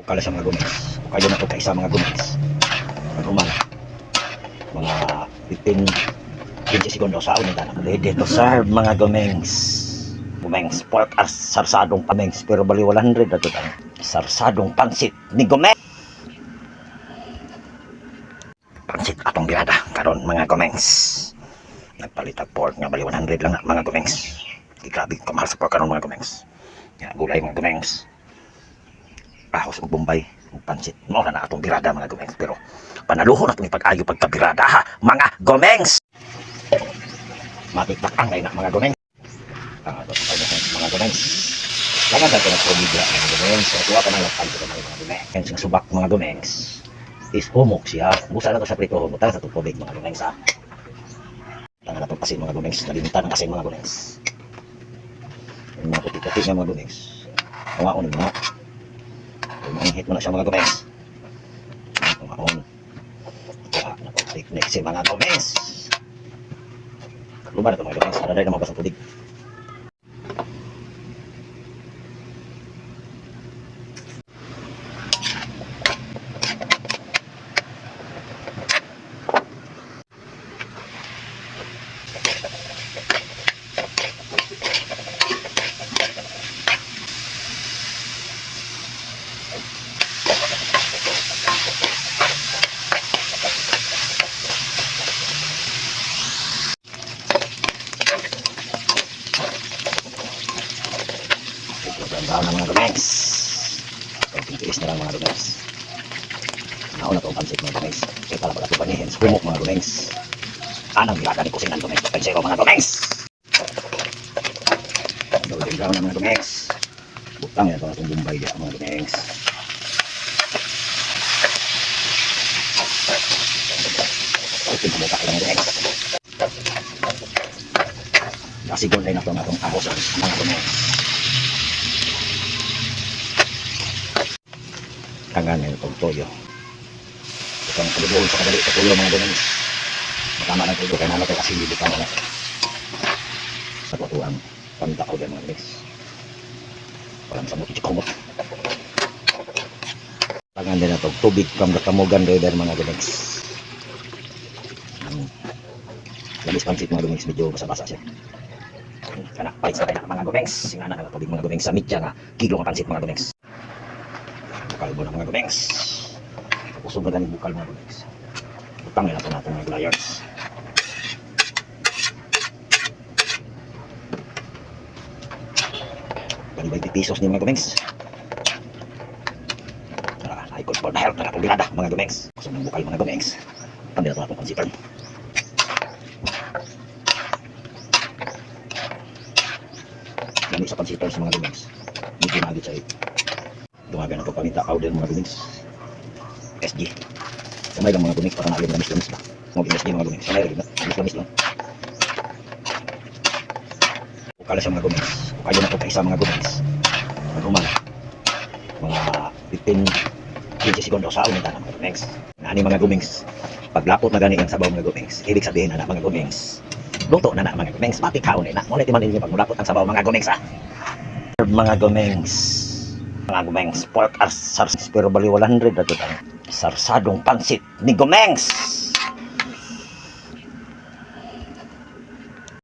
Ukala sa mga gumis. Kayo na ito kaisa mga gumis. Normal. Mga 15 15 segundo sa unin na. Ready to serve mga gumings. Gumings pork as sarsadong pamings pero bali 100 na ito. Sarsadong pansit ni gumeng. Pansit atong birada karon mga gumings. Nagpalit ang pork nga bali 100 lang mga gumings. Di grabe kamahal sa pork karon mga gumings. Nga gulay mga gumings ahos ug bombay. Ug pansit mo na na atong birada mga gomengs. Pero panaluhon atong ipag-ayo pagkabirada ha? Mga gomengs! Matiktak ang na mga gomengs. Ah ito sa mga gomengs? Langan sa kanya sa media mga gomengs? So tuwa ka nang lapal ko mga gomengs. Ang subak mga gomengs is humok siya. Busa na to sa prito butang sa tubig mga gomengs ha? Tangan atong pasin mga gomengs. Nalimitan ang asin mga gomengs. Yung mga puti-puti mga gomengs. Kawaon mo Manghit mo na siya mga gumengs. Kumaon. Kuha na po picnic si mga gumengs. Lumar ito mga gumengs. Araday na mga basang pudig. Ganda na mga gumengs. Pagpitiis na lang mga gumengs. Nauna to ang pansit mga gumengs. Kaya pala pala ito panihin. Sumok mga gumengs. Anang nilaka ni kusingan gumengs. Pensero mga gumengs. Golden brown na mga gumengs. Butang yan na itong bumbay dyan mga gumengs. Ito yung buka lang gumengs. Kasigol na ito na itong ahos mga gumengs. Tangan ng pagtoyo. Ito ang kalubuhol sa tuyo mga ganun. Matama ng tuyo, kaya naman kasi hindi ka na. Sa tutuang pantakaw din mga guys. Parang sa muti kumot. Tangan din na ito, tubig from the Kamugan River mga guys. Labis pansit mga guys, medyo basa-basa siya. Kana, palit sa kaya mga gumengs. Singana na tubig mga gumengs sa mitya nga. Kilo nga pansit mga gumengs mo ng mga gumengs. Usog na ganit bukal mga gumengs. Utang na natin natin mga layers. Bali 20 pesos ni mga gumengs. Tara, ay for the health na birada mga gumengs. Usog ng bukal mga gumengs. Tanda na ito natong pansipan. Gamit sa pansipan sa mga gumengs. Medyo nagit sa Dumaga na ito panita powder mga gumings. SG. Samay lang mga gumings para naalim na lamis ba. Mga SG mga gumings. Samay lang lamis lang. Ukala sa mga gumings. Ukayo na ito kaisa mga gumings. Normal. Mga 15 15 segundo sa unin na mga gumings. Nani mga gumings. Paglapot na gani ang sabaw mga gumings. Ibig sabihin na na mga gumings. Luto na na mga gumings. Pati kaon na. Ngunit man ninyo pag mulapot ang sabaw mga gumings ha. Mga gumings mga gumengs pork as sars pero bali 100 na sarsadong pansit ni gumengs